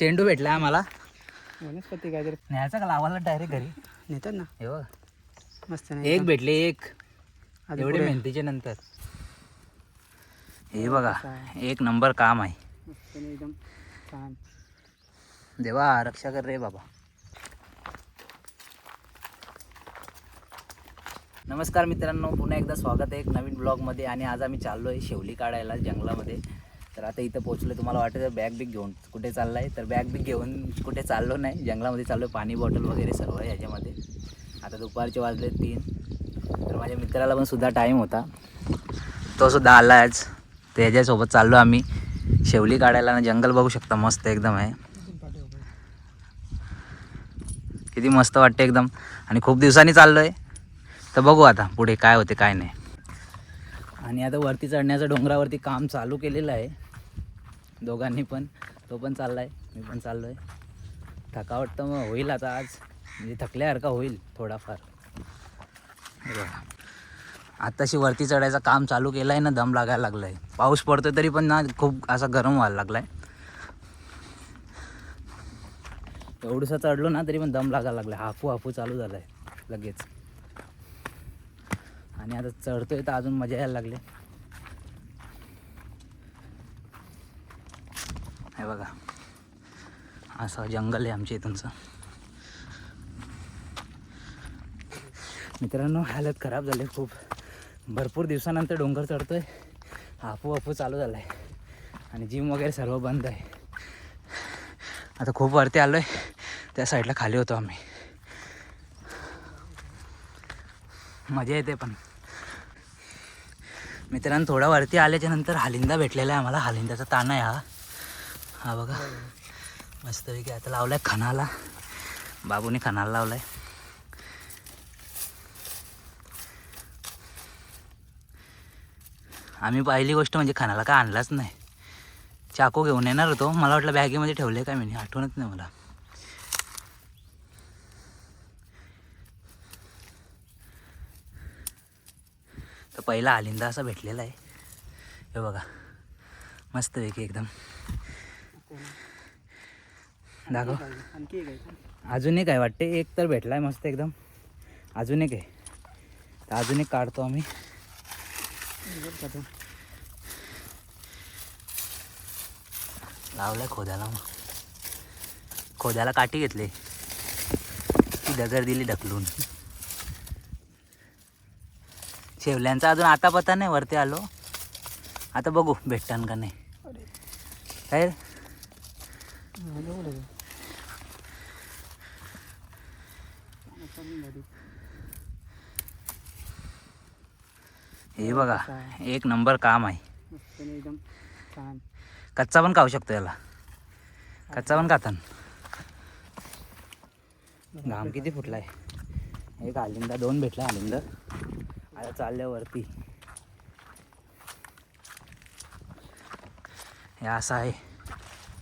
चेंडू भेटला आम्हाला वनस्पती काहीतरी. न्यायचा का? लावायला डायरेक्ट घरी. नेतात ना. हे बघ. मस्त नाही एक भेटले एक. एवढे. मेहनतीच्या नंतर. हे बघा काय? एक नंबर काम आहे. मस्त नाही एकदम छान. देवा रक्षा कर रे बाबा. नमस्कार मित्रांनो पुन्हा एकदा स्वागत आहे एक नवीन ब्लॉगमध्ये आणि आज आम्ही चाललो आहे शेवली काढायला जंगलामध्ये. तर आता इथं पोहोचलो तुम्हाला वाटतं बॅग बिग घेऊन. कुठे चालला आहे तर बॅग बिग घेऊन कुठे चाललो नाही. जंगलामध्ये चाललो आहे पाणी बॉटल वगैरे सर्व आहे याच्यामध्ये. आता दुपारचे वाजले तीन. तर माझ्या मित्राला पण सुद्धा टाईम होता. तो सुद्धा आला आज. तर याच्यासोबत चाललो आम्ही. शेवली काढायला ना जंगल बघू शकता मस्त एकदम आहे. किती मस्त वाटते एकदम. आणि खूप दिवसांनी चाललो आहे तर बघू आता पुढे काय होते काय नाही. आणि आता वरती चढण्याचं डोंगरावरती काम चालू केलेलं आहे. दोघांनी पण. तो पण चालला आहे मी पण चाललो आहे थकावट तर मग होईल आता आज. म्हणजे थकल्यासारखा होईल थोडाफार. आत्ताशी वरती चढायचं काम चालू केलं आहे ना दम लागायला लागलं आहे पाऊस पडतो तरी पण ना खूप असा गरम व्हायला लागला आहे एवढंसं चढलो ना तरी पण दम लागायला लागला हाफू हाफू चालू झाला आहे लगेच. आणि आता चढतोय तर अजून मजा यायला लागली. हे बघा. असं जंगल आहे आमच्या इथूनचं. मित्रांनो हालत खराब झाली खूप. भरपूर दिवसानंतर डोंगर चढतोय. हाफू हाफू चालू झाला आहे आणि जिम वगैरे सर्व बंद आहे. आता खूप वरती आलो आहे त्या साईडला खाली होतो आम्ही. मजा येते पण. मित्रांनो थोडा वरती आल्याच्यानंतर हालिंदा भेटलेला आहे आम्हाला. हालिंदाचा ताण आहे हा. हा बघा. मस्तपैकी आता लावला आहे खणाला. बाबूने खणाला लावला आहे आम्ही पहिली गोष्ट म्हणजे खणाला काय आणलाच नाही. चाकू घेऊन येणार होतो. मला वाटलं बॅगेमध्ये ठेवले काय मी आठवणच नाही मला. तर पहिला आलिंदा असा भेटलेला आहे. हे बघा. मस्त पैकी एकदम. दाखव. आणखी एक आहे का? अजून एक आहे वाटते. एक तर भेटला आहे मस्त एकदम. अजून एक आहे. तर अजून एक काढतो आम्ही. लावलाय खोद्याला मग. खोद्याला काठी घेतली. ती दगड दिली ढकलून. शेवल्यांचा अजून आता पता नाही वरती आलो. आता बघू भेटतान का नाही. काय? हा, बघा एक नंबर काम आहे. कच्चा पण खाऊ शकतो याला. कच्चा पण खातान. घाम किती फुटलाय. एक आलिंदा दोन भेटला आलिंद. आता चालल्यावरती हे असा आहे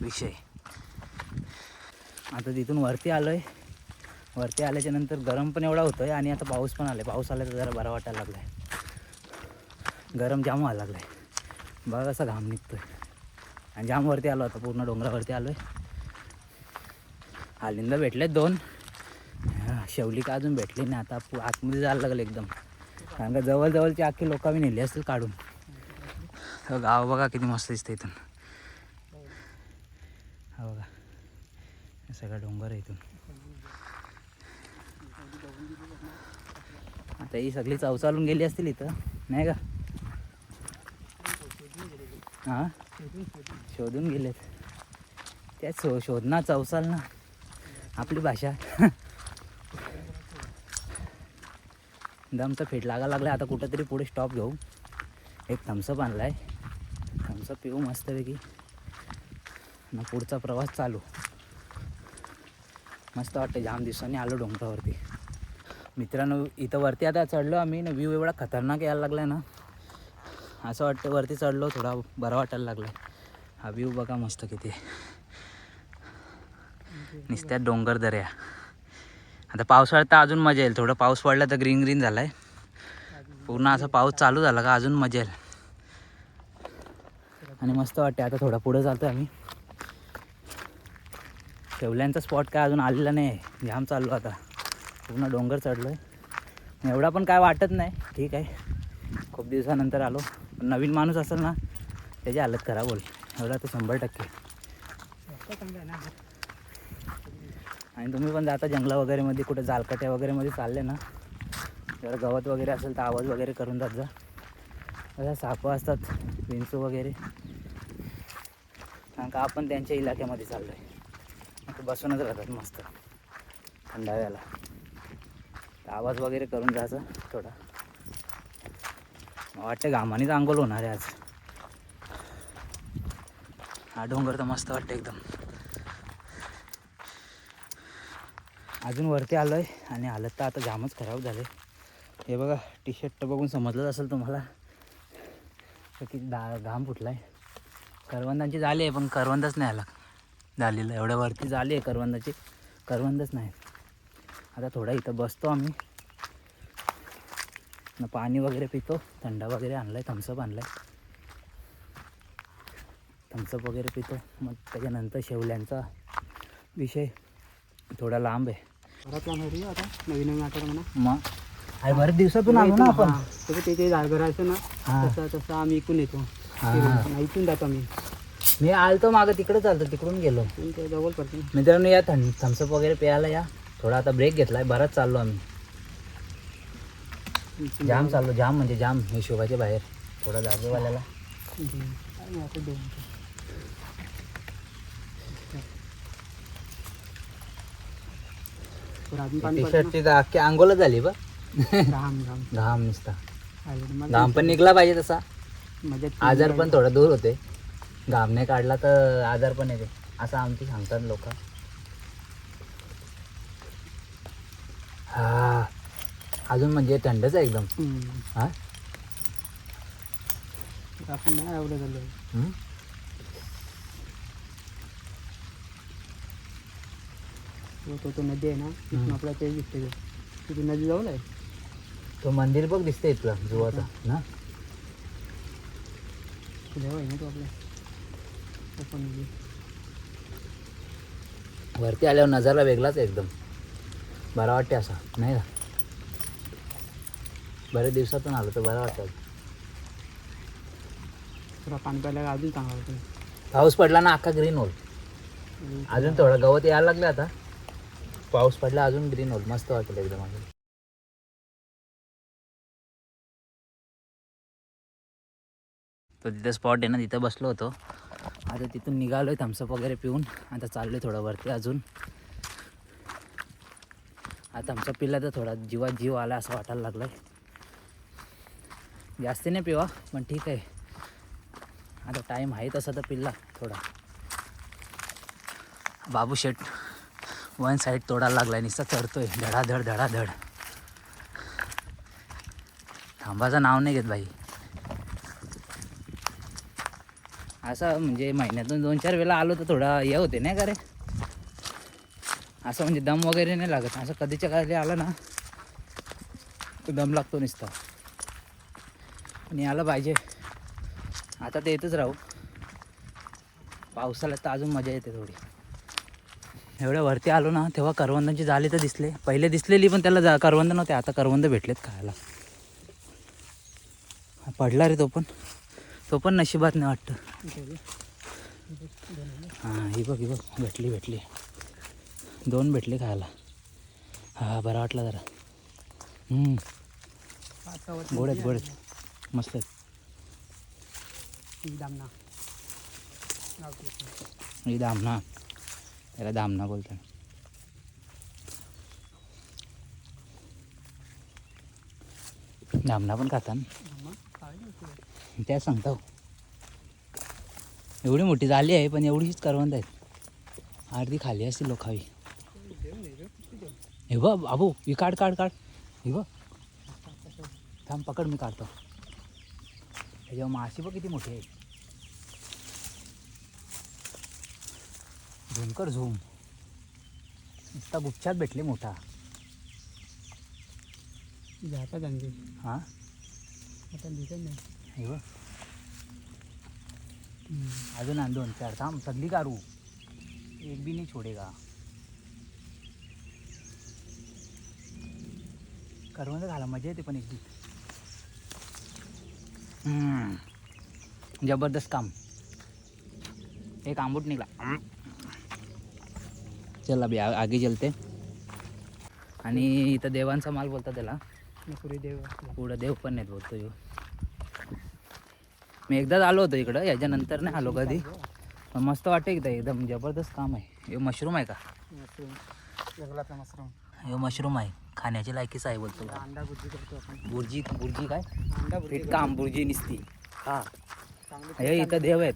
विषय. आता तिथून वरती आलो आहे वरती आल्याच्यानंतर गरम पण एवढा होतो आहे आणि आता पाऊस पण आला पाऊस आला तर जरा बरा वाटायला लागला आहे गरम जाम व्हायला लागला आहे बघा कसा घाम निघतो आहे आणि जामवरती आलो आता पूर्ण डोंगरावरती आलो आहे हालिंदा भेटलेत दोन. शेवली का अजून भेटली नाही. आता आतमध्ये जायला लागलं एकदम. कारण का जवळजवळची अख्खी लोक आम्ही नेली असतील काढून. हो, गाव बघा किती मस्त दिसतं इथून हा बघा हे सगळा डोंगर आहे इथून. आता ही सगळी चवचालून गेली असतील इथं. नाही का? हां? शोधून गेलेत. त्या शो शोधना चौसाल ना आपली भाषा. दमचा फिट लागा लागला आता कुठंतरी पुढे स्टॉप घेऊ. एक थम्सअप आणला आहे थम्सअप पिऊ मस्तपैकी. मग पुढचा प्रवास चालू. मस्त वाटतं जाम दिवसांनी आलो डोंगरावरती. मित्रांनो इथं वरती आता चढलो आम्ही ना व्ह्यू एवढा खतरनाक यायला लागला आहे ना. असं वाटतं वरती चढलो थोडा बरा वाटायला लागला हा व्ह्यू बघा मस्त किती. नुसत्या डोंगर दऱ्या आता पावसाळ्यात तर अजून मजा येईल. थोडं पाऊस पडला तर ग्रीन ग्रीन झाला आहे पूर्ण असा पाऊस चालू झाला का अजून मजा येईल. आणि मस्त वाटते आता थोडा पुढं चालतो आम्ही. शेवल्यांचा स्पॉट काय अजून आलेला नाही आहे चाललो आता. पूर्ण डोंगर चढलो आहे एवढा पण काय वाटत नाही. ठीक आहे. खूप दिवसानंतर आलो. पण नवीन माणूस असेल ना त्याची हालत खराब होईल. एवढा तर शंभर टक्के. आणि तुम्ही पण जाता जंगला वगैरेमध्ये कुठे जालकट्या वगैरेमध्ये चालले ना जर गवत वगैरे असेल तर आवाज वगैरे करून जात जा. अशा सापं असतात विंचू वगैरे. कारण का आपण त्यांच्या इलाक्यामध्ये चाललो आहे आता बसूनच राहतात मस्त. थंडाव्याला. आवाज वगैरे करून जायचा थोडा. मला वाटतं घामानेच आंघोळ होणार आहे आज. हा डोंगर तर मस्त वाटतं एकदम. अजून वरती आलो आहे आणि आलं तर आता जामच खराब झाले. हे बघा टी शर्ट बघून समजलंच असेल तुम्हाला. तर दा घाम फुटला आहे करवंदांची झाली आहे पण करवंदच नाही आला. झालेलं एवढ्या वरती झाली आहे करवंदाची. करवंदच नाही. आता थोडा इथं बसतो आम्ही. न पाणी वगैरे पितो. थंडा वगैरे आणला आहे थम्सअप आणला आहे थम्सअप वगैरे पितो. मग त्याच्यानंतर शेवल्यांचा विषय थोडा लांब आहे. आहे आता. नवीन नवीन आठवडा म्हणा. मग? अरे बरेच दिवसातून आलो ना आपण. ते ते घर आहे ना. तसं तसं आम्ही इकून येतो. इथून जातो आम्ही. मी आलतो मागं तिकडे चालतो तिकडून गेलो. पण ते जवळ पडते मित्रांनो या थंड थम्सअप वगैरे प्यायला या. थोडा आता ब्रेक घेतलाय बराच चाललो आम्ही. जाम चाललो जाम म्हणजे जाम हिशोबाच्या बाहेर. थोडा जागेवाल्याला टी शर्टची तर अख्खी आंघोलच झाली बा ना. घाम घाम. घाम नुसता. घाम पण निघला पाहिजे तसा. आजार पण थोडा दूर होते. घाम नाही काढला तर आजार पण येते असं आमची सांगतात लोक. हा. अजून म्हणजे थंडच आहे एकदम. हा? आपण नाही एवढं झालं? तो तो नदी आहे ना आपला ते दिसते ते. तिथून नदी जवळ आहे? तो मंदिर बघ दिसते इथलं जुवाचं ना? तो जवळ आहे ना तो आपला? वरती आल्यावर नजारा वेगळाच एकदम. बरा वाटते असा नाही का? बऱ्याच दिवसातून आलो तर बरं वाटतं पाणी अजून चांगला होतं पाऊस पडला ना अख्खा ग्रीन होल अजून थोडं गवत यायला लागलं आता. पाऊस पडला अजून ग्रीन होल मस्त वाटलं एकदम अजून. तो तिथं स्पॉट आहे ना तिथं बसलो होतो. आता तिथून निघालो आहे थम्सअप वगैरे पिऊन. आता चाललो आहे थोडं वरती अजून. आता थम्सअप पिला तर थोडा जीवात जीव आला असं वाटायला लागलं आहे जास्ती नाही पिवा पण ठीक आहे. आता टाईम आहे तसा तर पिल्ला थोडा. बाबू शेट वन साईड तोडायला लागलाय नुसता चढतोय. धडाधड धडाधड. थांबाचं नाव नाही घेत बाई. असं म्हणजे महिन्यातून दोन चार वेळा आलो तर थोडा हे होते नाही का रे? असं म्हणजे दम वगैरे नाही लागत. असं कधीच्या कधी आलं ना तो दम लागतो नुसता. आणि आलं पाहिजे. आता ते येतच राहू. पावसाला तर अजून मजा येते थोडी. एवढ्या वरती आलो ना तेव्हा करवंदांची झाली तर दिसले. पहिले दिसलेली पण त्याला जा करवंद नव्हते. आता करवंद भेटलेत खायला. पडला रे तो पण. तो पण नशिबात नाही वाटतं. हां ही बघ ही बघ. भेटली भेटली. दोन भेटले खायला. हा बरं वाटलं जरा. गोड आहेत गोड आहेत. मस्त आहेत. दामना. ही दामना. त्याला दामना बोलतात. दामना पण खातात त्या सांगतो. एवढी मोठी झाली आहे पण एवढीच करवंद आहेत. अर्धी खाली असतील लोकावी हे बघ बाबू ही काढ काढ काढ. हे बघ. थांब पकड मी काढतो. त्याच्यावर माशी बघ किती मोठी आहे झुमकर झूम. नुसता गुच्छात भेटले मोठा. आणखी हां? आता दिसत नाही. अजून आण दोन चार थांब सगळी कारू एक बी नाही छोडेगा. करवंद घाला मजा येते पण एक जबरदस्त काम. एक आंबूट निघला. चल अभि आगे चलते. आणि इथं देवांचा माल बोलतात त्याला. पुढे देव. पुढं देव पण नाहीत बोलतो मी एकदाच आलो होतो इकडं याच्यानंतर नाही आलो कधी. पण मस्त वाटतं इथं एकदम जबरदस्त काम आहे. हे मशरूम आहे का? मशरूम. हे मशरूम. आहे. खाण्याची लायकीच आहे बोलतो. अंडा बुद्धी करतो आपण. बुर्जी बुर्जी काय? अंडा काम बुर्जी निसती. हा. हे इथं देव आहेत.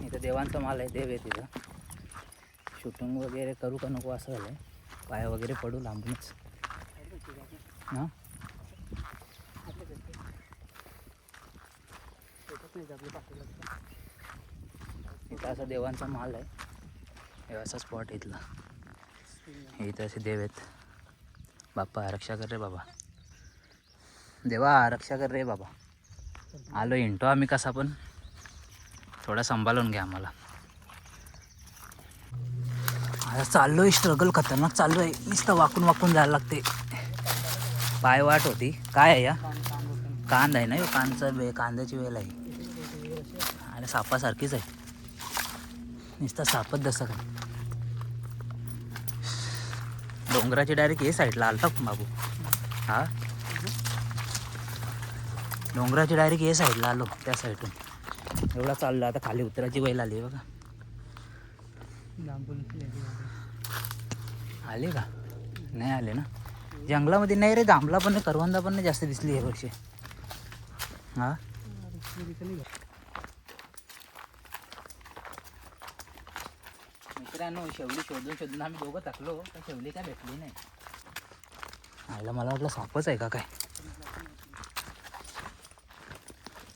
इथं देवांचा माल आहे देव आहे तिथं शूटिंग वगैरे करू का नको असं झालं पाय वगैरे पडू लांबूनच. हां? इथं असा देवांचा माल आहे. हे असा स्पॉट इथला. इथं असे देव आहेत. बाप्पा रक्षा कर रे बाबा. देवा रक्षा कर रे बाबा. आलो इंटो आम्ही कसा पण. थोडा सांभाळून घ्या आम्हाला. आता चाललोय स्ट्रगल खतरनाक चालू आहे नुसतं वाकून वाकून जायला लागते पाय वाट होती. काय आहे या? कांद आहे ना कांदचा वे कांद्याची वेल आहे. आणि सापासारखीच आहे. नुसता सापच जसं काय डोंगराची डायरेक्ट हे साईडला आलता बाबू. हा? डोंगराची डायरेक्ट हे साईडला आलो त्या साईडून एवढा चालला आता खाली उतराची बैल आली बघा. आले का? नाही आले ना? जंगलामध्ये नाही रे जांभला पण करवंदा पण नाही जास्त दिसली हे वर्षी हा? मित्रांनो शेवली शोधून शोधून आम्ही दोघं टाकलो तर शेवली काय भेटली नाही. आयला मला वाटलं सापच आहे का काय?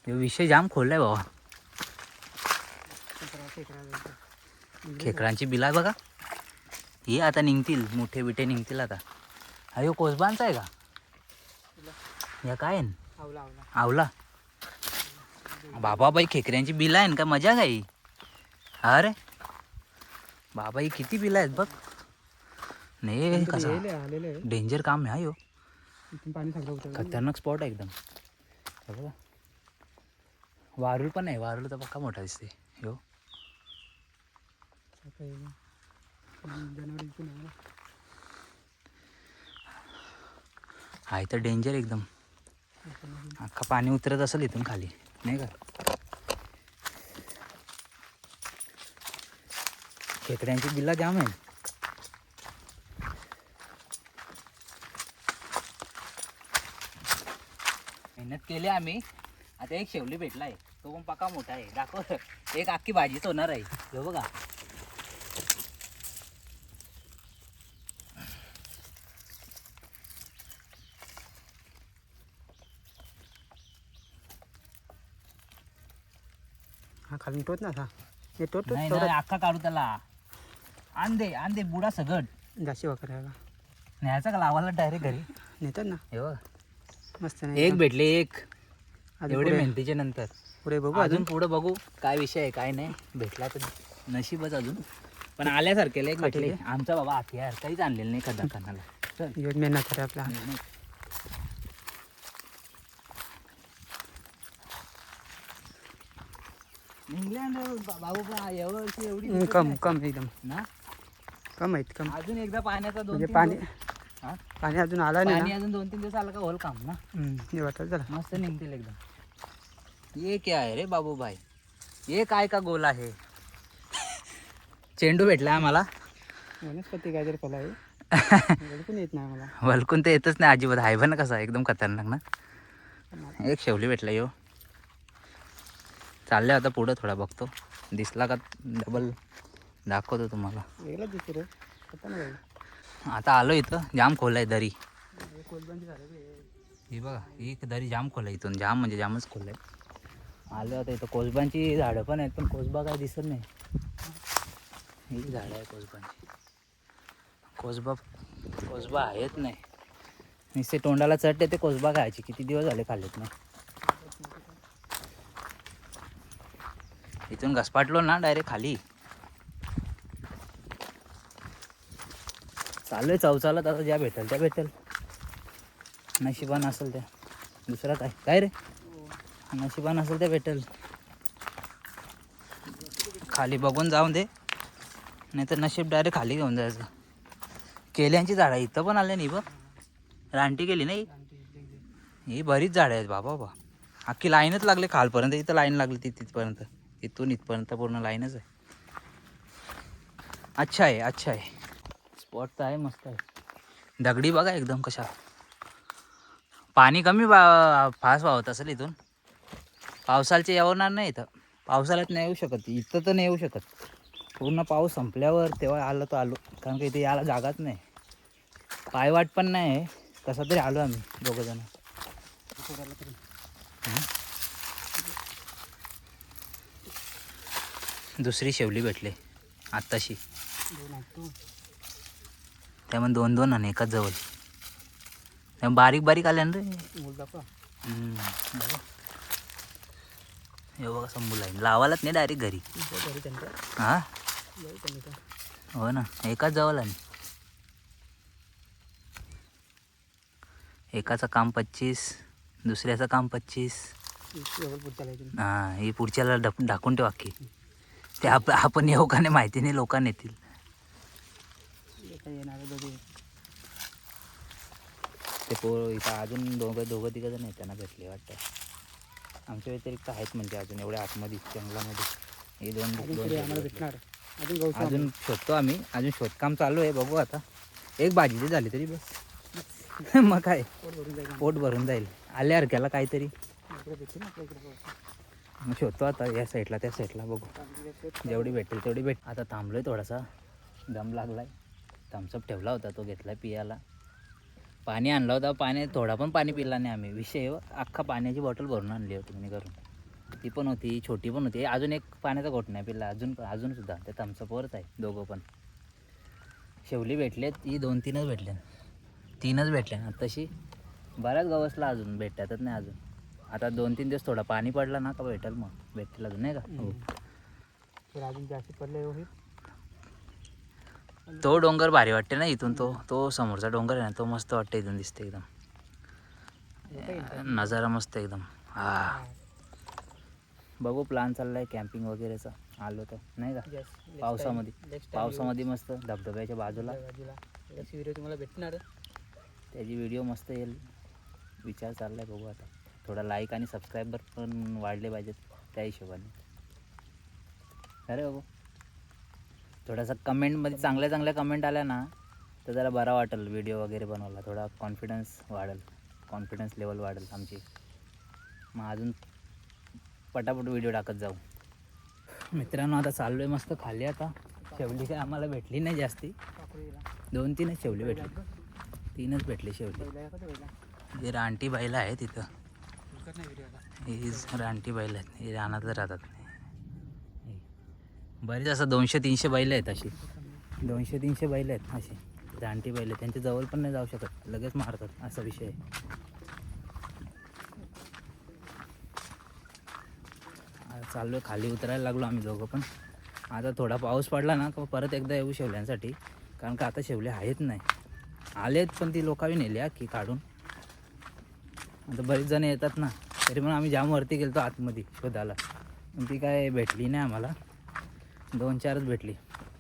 हे विषय जाम खोललाय बाबा खेकडांची बिला आहे बघा. हे आता निघतील मोठे बिटे निघतील आता. अयो कोसबांचा आहे का? या काय आहे? आवला. बाबा बाई खेकड्यांची बिला आहे का मजा काय अरे बाबा ही किती बिला आहेत बघ. नाही कसा? डेंजर काम आहे हा होतं खतरनाक स्पॉट आहे एकदम. बघा. वारुळ पण आहे वारुळ तर पक्का मोठा दिसते इथून आहे तर डेंजर एकदम. अख्खा पाणी उतरत असेल इथून खाली नाही का? खेकड्यांची बिल्ला जाम आहे. मेहनत केली आम्ही. आता एक शेवली भेटला आहे तो पण पक्का मोठा आहे. दाखव. एक अख्खी भाजीच होणार आहे. हे बघा. हा खाली टोच ना हा नाही टोच नाही अख्खा काढू त्याला. आण दे आण दे बुडा सगट जाशी वाकर आहे का? न्यायचा का लावायला डायरेक्ट घरी? नेतात ना? हे बघ. मस्त नाही एक भेटले एक. अजून एवढे पुढे- मेहनतीच्या नंतर. पुढे बघू अजून? अजून पुढे बघू काय विषय आहे काय नाही. भेटला तर नशीबच अजून. पण आल्यासारखे एक भेटले. आमचा बाबा हथियार काहीच आणलेलं नाही कदा कानाला चल. योज मेहनत करे आपला. इंग्लंड बाबू पण एवढी कम. कम एकदम. ना? कम आहेत कम. अजून एकदा पाण्याचा दोन म्हणजे तीन पाणी दिवस- हा? पाणी अजून आला नाही पाणी ना अजून दोन तीन दिवस आलं का होल काम ना? हम्म, हे जरा. मस्त निघतील एकदम. ये क्या आहे रे बाबू भाई ये काय का गोल आहे? चेंडू भेटला आम्हाला. वनस्पती काहीतरी फळ आहे. पण येत नाही मला वलकून तर येतच नाही अजिबात. आहे पण कसा एकदम खतरनाक ना? एक शेवली भेटला यो. चालले आता पुढं थोडा बघतो. दिसला का डबल दाखवतो तुम्हाला. आता आलो इथं जाम खोल आहे दरी ही बघा ही दरी जाम खोल आहे इथून जाम म्हणजे जामच खोल आहे आलो आता इथं कोसबांची झाडं पण आहेत पण कोसबा काय दिसत नाही. ही झाडं आहे कोसबांची. कोसबा कोसबा आहेत नाही. नुसते तोंडाला चटते ते कोसबा खायचे. किती दिवस झाले खाल्लेत नाही. इथून घसपाटलो ना डायरेक्ट खाली. चालू आहे आता ज्या भेटेल त्या भेटेल. नशिबान असेल त्या. दुसरा काय? काय रे? नशिबान असेल त्या भेटेल. खाली बघून जाऊन दे. नाहीतर नशीब डायरेक्ट खाली घेऊन जायचं. केल्यांची झाडं इथं पण आले नाही बघ. रानटी केली नाही? ही बरीच झाडं आहेत बाबा बाबा. अख्खी लाईनच लागली खालपर्यंत. इथं लाईन लागली ती तिथपर्यंत. इथून इथपर्यंत पूर्ण लाईनच आहे. अच्छा आहे अच्छा आहे. स्पॉट तर आहे मस्त आहे. दगडी बघा एकदम कशा. पाणी कमी बा फास्ट वाहत असेल इथून. पावसाळचे येणार नाही इथं. पावसाळ्यात नाही येऊ शकत. इथं तर नाही येऊ शकत. पूर्ण पाऊस संपल्यावर तेव्हा आलं तर आलो. कारण की इथे यायला जागाच नाही. पायवाट पण नाही आहे. कसा तरी आलो आम्ही दोघं जण. दुसरी शेवली भेटली. आत्ताशी. त्यामध्ये त्यामुळे दोन दोन आणि एकाच जवळ. त्यामुळे बारीक बारीक आल्या ना रे. मूल दाखवा बघा. आहे. लावालाच नाही डायरेक्ट घरी. हा? हो ना. एकाच जवळ आणि एकाचं काम पच्चीस दुसऱ्याचं काम पच्चीस. हा हां ही पुढच्याला ढक ढाकून ठेवा की ते आप आपण येऊ का नाही माहिती नाही लोकांना येतील. येणार ते पोर इथं अजून दोघं दोघं तिघं जण त्यांना भेटले वाटतं. आमच्या व्यतिरिक्त आहेत म्हणजे अजून एवढ्या आतमध्ये जंगलामध्ये. हे दोन अजून तरी आम्हाला. भेटणार. अजून अजून शोधतो आम्ही. अजून शोधकाम चालू आहे बघू आता. एक भाजीची झाली तरी बस. मग काय? पोट भरून जाईल पोट भरून जाईल. काहीतरी. इकडे भेटतील ना आपल्या इकडे पाऊस. मग शोधतो आता या साईडला त्या साईडला बघू. जेवढी भेटेल तेवढी भेट आता थांबलोय थोडासा. दम लागलाय. थम्सअप ठेवला होता तो घेतला पियाला. पाणी आणलं होतं पाणी थोडा पण पाणी पिला नाही आम्ही. विषय हो, अख्खा पाण्याची बॉटल भरून आणली होती मी करून ती पण होती छोटी पण होती. अजून एक पाण्याचा घोट नाही पिला. अजून अजून सुद्धा. त्या थम्सअपवरच आहे दोघं पण. शेवली भेटलेत ती दोन तीनच भेटले तीनच भेटले ना तशी बऱ्याच गवसला अजून भेटतातच नाही अजून. आता दोन तीन दिवस थोडा पाणी पडला ना का भेटेल मग. भेटेल अजून नाही का? हो. तर अजून जास्त पडले हो तो डोंगर भारी वाटते ना इथून तो तो समोरचा डोंगर आहे ना तो मस्त वाटते इथून दिसते एकदम. नजारा मस्त एकदम. हा. बघू प्लॅन चाललाय कॅम्पिंग वगैरेचा. आलो तर नाही का? पावसामध्ये. पावसामध्ये मस्त धबधब्याच्या बाजूला. व्हिडिओ तुम्हाला भेटणार त्याची व्हिडिओ मस्त येईल. विचार चाललाय बघू आता. थोडा लाईक आणि सबस्क्रायबर पण वाढले पाहिजेत त्या हिशोबाने. अरे बघू थोडासा कमेंटमध्ये चांगल्या चांगल्या कमेंट आल्या ना तर जरा बरा वाटेल व्हिडिओ वगैरे बनवला थोडा कॉन्फिडन्स वाढेल. कॉन्फिडन्स लेवल वाढेल आमची. मग अजून पटापट व्हिडिओ टाकत जाऊ. मित्रांनो आता चाललो आहे मस्त खाली आता. शेवली काय आम्हाला भेटली नाही जास्ती. दोन तीनच शेवली भेटली. तीनच भेटली शेवली हे रानटी बैल आहे तिथं. हुडकत ही रानटी बैल आहेत. हे रानातच राहतात. बरीच असं दोनशे तीनशे बैल आहेत अशी. दोनशे तीनशे बैल आहेत अशी. रानटी बैल त्यांच्या जवळ पण नाही जाऊ शकत. लगेच मारतात. असा विषय आहे. चाललो खाली उतरायला लागलो आम्ही दोघं पण. आता थोडा पाऊस पडला ना का परत एकदा येऊ शेवल्यांसाठी. कारण का आता शेवले आहेत नाही. आलेत पण ती लोकांनी नेली की काढून. आता बरीच जण येतात ना. तरी पण आम्ही जाम वरती गेलो आतमध्ये शोधायला. पण ती काय भेटली नाही आम्हाला. दोन चारच भेटली.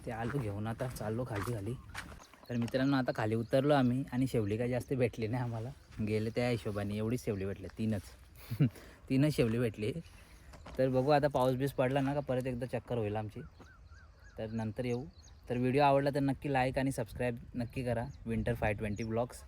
ते आलो घेऊन आता चाललो खाली खाली. तर मित्रांनो आता खाली उतरलो आम्ही आणि शेवली काय जास्त भेटली नाही आम्हाला. गेले त्या हिशोबाने एवढीच शेवली भेटली तीनच. तीनच शेवली भेटली. तर बघू आता पाऊस बीस पडला ना का परत एकदा चक्कर होईल आमची. तर नंतर येऊ. तर व्हिडिओ आवडला तर नक्की लाईक आणि सबस्क्राईब नक्की करा. Winter five twenty blogs